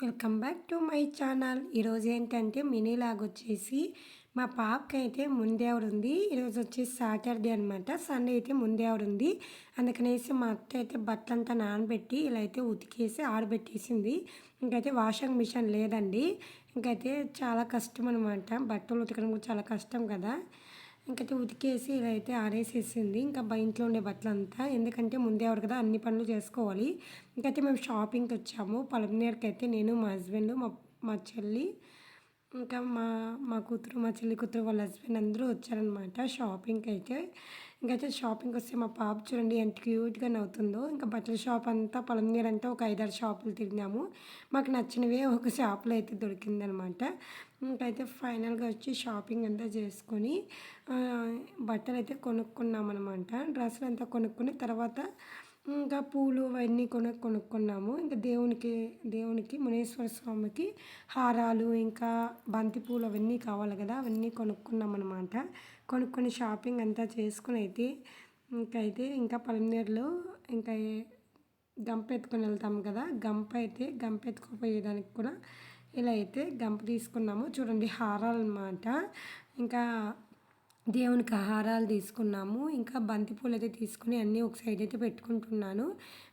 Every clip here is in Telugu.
Welcome back to my channel ఈరోజు ఏంటంటే మినీ లాగ్ వచ్చేసి మా పాపకి అయితే ముందేవడు ఉంది ఈరోజు వచ్చేసి సాటర్డే అనమాట సండే అయితే ముందేవడు ఉంది అందుకనేసి మా అత్త అయితే బట్టలంతా నానబెట్టి ఇలా అయితే ఉతికేసి ఆడబెట్టేసింది ఇంకైతే వాషింగ్ మిషన్ లేదండి. ఇంకైతే చాలా కష్టం అనమాట బట్టలు ఉతకడం చాలా కష్టం కదా. ఇంకైతే ఉతికేసి ఇలా అయితే ఆరేసేసింది. ఇంకా ఇంట్లో ఉండే బట్టలు అంతా ఎందుకంటే ముందే ఎవరు కదా అన్ని పనులు చేసుకోవాలి. ఇంకైతే మేము షాపింగ్కి వచ్చాము. పలమనేరుకి అయితే నేను మా హస్బెండ్ మా మా చెల్లి ఇంకా మా మా కూతురు మా చెల్లి కూతురు వాళ్ళ హస్బెండ్ అందరూ వచ్చారనమాట షాపింగ్కి అయితే. ఇంకైతే షాపింగ్కి వస్తే మా పాప చూడండి ఎంత క్యూట్గా నవ్వుతుందో. ఇంకా బట్టల షాప్ అంతా పొలంనీరు అంతా ఒక ఐదారు షాపులు తిరిగినాము. మాకు నచ్చినవే ఒక షాపులో అయితే దొరికిందనమాట ఇంకైతే ఫైనల్గా వచ్చి షాపింగ్ అంతా చేసుకొని బట్టలు అయితే కొనుక్కున్నాం అనమాట డ్రెస్సులు అంతా కొనుక్కుని తర్వాత ఇంకా పూలు అవన్నీ కొన కొనుక్కున్నాము. ఇంకా దేవునికి దేవునికి మునేశ్వర స్వామికి హారాలు ఇంకా బంతి పూలు అవన్నీ కావాలి కదా అవన్నీ కొనుక్కున్నాం అనమాట కొనుక్కొని షాపింగ్ అంతా చేసుకుని అయితే ఇంకా అయితే ఇంకా పలమనేరులో ఇంకా గంప ఎత్తుకొని వెళ్తాం కదా గంప అయితే గంప ఎత్తుకుపోయేదానికి కూడా ఇలా అయితే గంప తీసుకున్నాము. చూడండి హారాలు అనమాట ఇంకా దేవునికి ఆహారాలు తీసుకున్నాము. ఇంకా బంతిపూలు అయితే తీసుకుని అన్నీ ఒక సైడ్ అయితే పెట్టుకుంటున్నాను.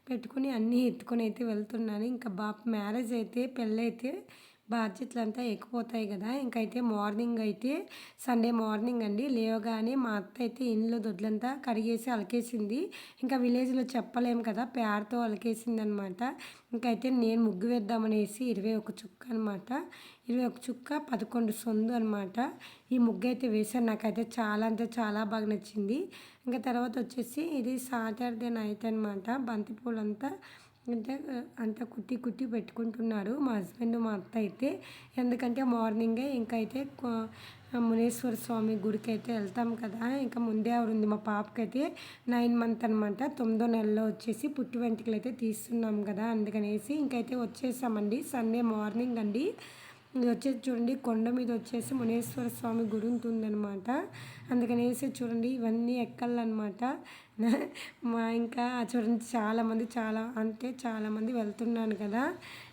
పెట్టుకుని అన్నీ ఎత్తుకొని అయితే వెళ్తున్నాను. ఇంకా బాబు మ్యారేజ్ అయితే పెళ్ళైతే బాధ్యతలు అంతా ఎక్కిపోతాయి కదా. ఇంకైతే మార్నింగ్ అయితే సండే మార్నింగ్ అండి. లేవగానే మా అత్త అయితే ఇంట్లో దొడ్లంతా కడిగేసి అలకేసింది. ఇంకా విలేజ్లో చెప్పలేము కదా పేడతో అలకేసింది అనమాట ఇంకైతే నేను ముగ్గు వేద్దామనేసి ఇరవై ఒక చుక్క అనమాట. ఇరవై ఒక చుక్క పదకొండు సొందు అనమాట. ఈ ముగ్గు అయితే వేసాను నాకైతే చాలా అంటే చాలా బాగా నచ్చింది. ఇంకా తర్వాత వచ్చేసి ఇది సాటర్డే నైట్ అనమాట. బంతిపూలంతా అంటే అంత కుట్టి కుట్టి పెట్టుకుంటున్నారు మా హస్బెండ్ మా అత్త అయితే. ఎందుకంటే మార్నింగే ఇంకా అయితే మునేశ్వర స్వామి గుడికి అయితే వెళ్తాం కదా. ఇంకా ముందే ఉంది మా పాపకైతే నైన్ మంత్ అనమాట తొమ్మిదో నెలలో వచ్చేసి పుట్టి వెంట్రుకలు అయితే తీస్తున్నాం కదా అందుకనేసి ఇంకైతే వచ్చేసామండి. సండే మార్నింగ్ అండి. ఇది వచ్చేసి చూడండి కొండ మీద వచ్చేసి మునేశ్వర స్వామి గుడి ఉంటుందన్నమాట. అందుకనేసి చూడండి ఇవన్నీ ఎక్కాలన్నమాట. మా ఇంకా చూడండి చాలామంది చాలా అంటే చాలామంది వెళ్తున్నాను కదా.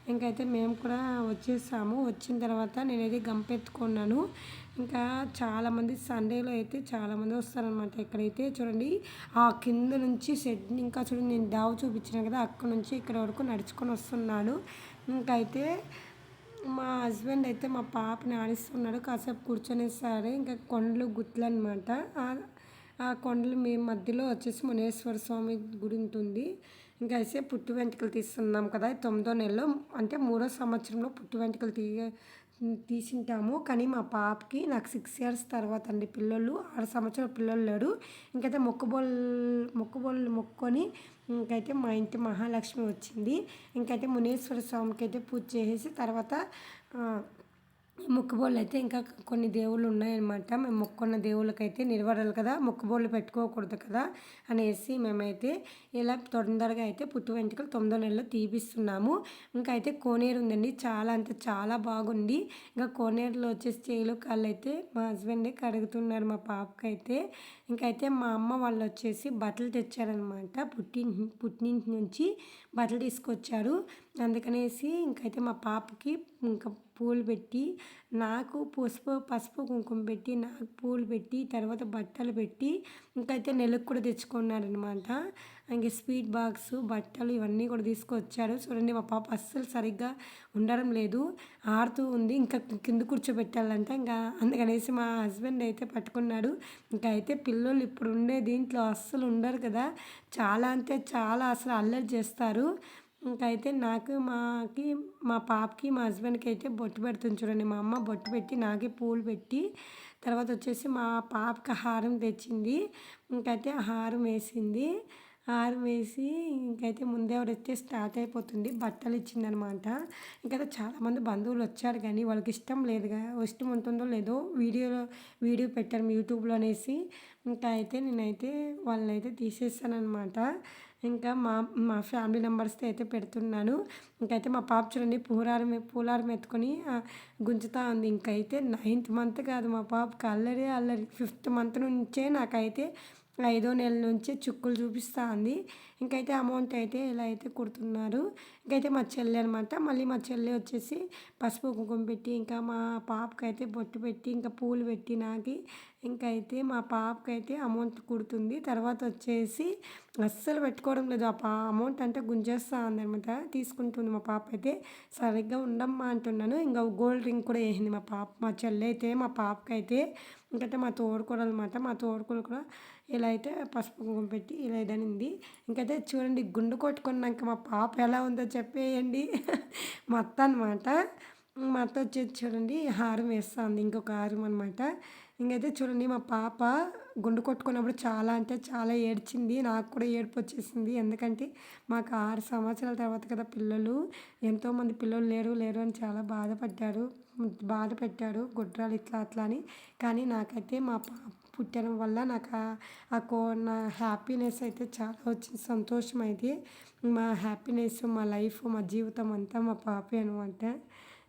ఇంకైతే మేము కూడా వచ్చేసాము. వచ్చిన తర్వాత నేనైతే గంపెత్తుకున్నాను. ఇంకా చాలామంది సండేలో అయితే చాలామంది వస్తారనమాట ఇక్కడైతే చూడండి. ఆ కింద నుంచి షెడ్ ఇంకా చూడండి నేను దావు చూపించాను కదా అక్కడ నుంచి ఇక్కడ వరకు నడుచుకొని వస్తున్నాను. ఇంకైతే మా హస్బెండ్ అయితే మా పాపని ఆడిస్తున్నాడు. కాసేపు కూర్చొనేసారు ఇంకా కొండలు గుట్లు అనమాట ఆ కొండలు మీ మధ్యలో వచ్చేసి మునేశ్వర స్వామి గుడి ఉంటుంది. ఇంకా అయితే పుట్టు వెంట్రుకలు తీస్తున్నాం కదా తొమ్మిదో నెలలో అంటే మూడో సంవత్సరంలో పుట్టు వెంట్రుకలు తీయ తీసింటాము. కానీ మా పాపకి నాకు సిక్స్ ఇయర్స్ తర్వాత అండి పిల్లలు ఆరు సంవత్సరాల పిల్లలు లేడు. ఇంకైతే మొక్కుబోల్ మొక్కుబోళ్ళు మొక్కొని ఇంకైతే మా ఇంటి మహాలక్ష్మి వచ్చింది. ఇంకైతే మునేశ్వర స్వామికి అయితే పూజ చేసేసి తర్వాత మొక్కుబోళ్ళు అయితే ఇంకా కొన్ని దేవుళ్ళు ఉన్నాయన్నమాట. మేము మొక్కున్న దేవుళ్ళకైతే నిలబడాలి కదా మొక్కుబోళ్ళు పెట్టుకోకూడదు కదా అనేసి మేమైతే ఇలా తొందరగా అయితే పుట్టు వెంట్రుకలు తొమ్మిదో నెలలో తీపిస్తున్నాము. ఇంకా అయితే కోనేరు ఉందండి చాలా అంటే చాలా బాగుంది. ఇంకా కోనేరులో వచ్చేసి చేలు కాళ్ళు అయితే మా హస్బెండే కడుగుతున్నారు మా పాపకైతే. ఇంకైతే మా అమ్మ వాళ్ళు వచ్చేసి బట్టలు తెచ్చారనమాట పుట్టి పుట్టింటి నుంచి. బట్టలు తీసుకొచ్చారు. అందుకనేసి ఇంకైతే మా పాపకి ఇంకా పూలు పెట్టి నాకు పసుపు పసుపు కుంకుమ పెట్టి నాకు పూలు పెట్టి తర్వాత బట్టలు పెట్టి ఇంకైతే నెలకు కూడా తెచ్చుకున్నారనమాట ఇంక స్వీట్ బాక్స్ బట్టలు ఇవన్నీ కూడా తీసుకొచ్చారు. చూడండి మా పాప అస్సలు సరిగ్గా ఉండడం లేదు. ఆడుతూ ఉంది. ఇంకా కింద కూర్చోబెట్టాలంట. ఇంకా అందుకనేసి మా హస్బెండ్ అయితే పట్టుకున్నాడు. ఇంకా అయితే పిల్లలు ఇప్పుడు ఉండే దీంట్లో అస్సలు ఉండరు కదా. చాలా అంటే చాలా అసలు అల్లరి చేస్తారు. ఇంకైతే నాకు మాకి మా పాపకి మా హస్బెండ్కి అయితే బొట్టు పెడుతుంది చూడండి. మా అమ్మ బొట్టు పెట్టి నాకే పూలు పెట్టి తర్వాత వచ్చేసి మా పాపకి హారం తెచ్చింది. ఇంకైతే హారం వేసింది. హారం వేసి ఇంకైతే ముందే వస్తే స్టార్ట్ అయిపోతుంది బట్టలు ఇచ్చిందనమాట. ఇంకైతే చాలామంది బంధువులు వచ్చారు కానీ వాళ్ళకి ఇష్టం లేదుగా ఇష్టం ఉంటుందో లేదో వీడియోలో వీడియో పెట్టారు యూట్యూబ్లో అనేసి. ఇంకా అయితే నేనైతే వాళ్ళని అయితే తీసేస్తానమాట ఇంకా మా మా ఫ్యామిలీ మెంబర్స్తో అయితే పెడుతున్నాను. ఇంకైతే మా పాప చూడండి పూలారం పూలారం ఎత్తుకొని గుంజుతా ఉంది. ఇంకైతే నైన్త్ మంత్ కాదు మా పాపకి అల్లరి అల్లరి. ఫిఫ్త్ మంత్ నుంచే నాకైతే ఐదో నెల నుంచే చుక్కులు చూపిస్తూ ఉంది. ఇంకైతే అమౌంట్ అయితే ఇలా అయితే కుడుతున్నారు. ఇంకైతే మా చెల్లి అనమాట మళ్ళీ మా చెల్లి వచ్చేసి పసుపు కుంకుమ పెట్టి ఇంకా మా పాపకైతే అయితే బొట్టు పెట్టి ఇంకా పూలు పెట్టి నాకి ఇంకైతే మా పాపకైతే అమౌంట్ కుడుతుంది. తర్వాత వచ్చేసి అస్సలు పెట్టుకోవడం లేదు. ఆ పా అమౌంట్ అంటే గుంజేస్తా ఉందనమాట తీసుకుంటుంది మా పాప అయితే సరిగ్గా ఉండమ్మా అంటున్నాను. ఇంకా గోల్డ్ రింగ్ కూడా వేసింది మా పాప మా చెల్లి అయితే మా పాపకైతే. ఇంకైతే మా తోడుకోడలు అనమాట మా తోడుకోడలు కూడా ఇలా అయితే పసుపు కుంకుమ పెట్టి ఇలా ఇదనింది. ఇంకైతే చూడండి గుండు కొట్టుకున్నాక మా పాప ఎలా ఉందో చెప్పేయండి. మా అత్త అనమాట మా అత్త వచ్చేసి చూడండి హారం వేస్తుంది ఇంకొక హారం అనమాట ఇంకైతే చూడండి మా పాప గుండు కొట్టుకున్నప్పుడు చాలా అంటే చాలా ఏడ్చింది నాకు కూడా ఏడుపు వచ్చేసింది. ఎందుకంటే మాకు ఆరు సంవత్సరాల తర్వాత కదా పిల్లలు ఎంతోమంది పిల్లలు లేరు లేరు అని చాలా బాధపడ్డారు బాధ పెట్టాడు గుడ్రాలు ఇట్లా అట్లా అని. కానీ నాకైతే మా పాప పుట్టడం వల్ల నాకు ఆ కో నా హ్యాపీనెస్ అయితే చాలా వచ్చింది. సంతోషం అయితే. మా హ్యాపీనెస్ మా లైఫ్ మా జీవితం అంతా మా పాపే అనమాట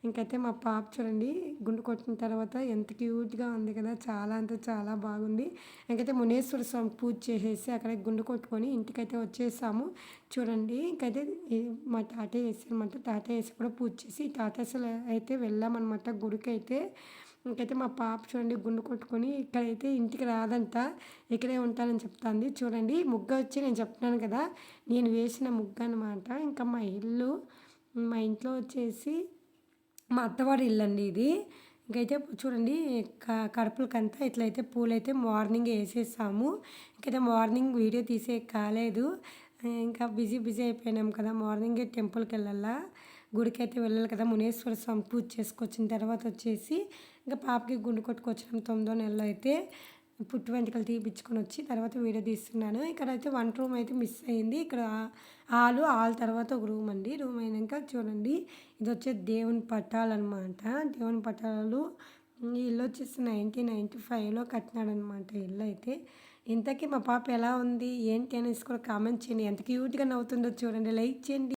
ఇంకైతే మా పాప చూడండి గుండు కొట్టిన తర్వాత ఎంత క్యూట్గా ఉంది కదా. చాలా అంటే చాలా బాగుంది. ఇంకైతే మునేశ్వర స్వామి పూజ చేసేసి అక్కడ గుండు కొట్టుకొని ఇంటికైతే వచ్చేసాము. చూడండి ఇంకైతే మా తాతయ్య వేసారనమాట తాతయ్య వేసి కూడా పూజ చేసి తాతయ్యలు అయితే వెళ్ళామన్నమాట గుడికి అయితే ఇంకైతే మా పాప చూడండి గుండు కొట్టుకొని ఇక్కడైతే ఇంటికి రాదంట. ఇక్కడే ఉంటానని చెప్తాంది. చూడండి ముగ్గ వచ్చి నేను చెప్తున్నాను కదా నేను వేసిన ముగ్గ అనమాట ఇంకా మా ఇల్లు మా ఇంట్లో వచ్చేసి మా అత్తవారి ఇల్లు అండి ఇది. ఇంకైతే చూడండి కడుపులకంతా ఇట్లయితే పూలైతే మార్నింగ్ వేసేసాము ఇంకైతే మార్నింగ్ వీడియో తీసే కాలేదు. ఇంకా బిజీ బిజీ అయిపోయినాం కదా మార్నింగే టెంపుల్కి వెళ్ళాలా గుడికి అయితే వెళ్ళాలి కదా మునేశ్వర స్వామి పూజ చేసుకొచ్చిన తర్వాత వచ్చేసి ఇంకా పాపకి గుండు కొట్టుకొచ్చిన తొమ్మిదో నెలలో అయితే పుట్టు వెంట్రుకలు తీపిచ్చుకొని వచ్చి తర్వాత వీడియో తీస్తున్నాను. ఇక్కడ అయితే వన్ రూమ్ అయితే మిస్ అయింది. ఇక్కడ హాలు హాల్ తర్వాత ఒక రూమ్ అండి. రూమ్ అయినాక చూడండి ఇది వచ్చే దేవుని పట్టాలు అనమాట దేవుని పట్టాలు ఇల్లు వచ్చేసి నైన్టీన్ నైంటీ ఫైవ్లో కట్టినాడనమాట ఇల్లు అయితే. ఇంతకీ మా పాప ఎలా ఉంది ఏంటి అనేసి కూడా కామెంట్ చేయండి. ఎంత క్యూట్గా నవ్వుతుందో చూడండి. లైక్ చేయండి.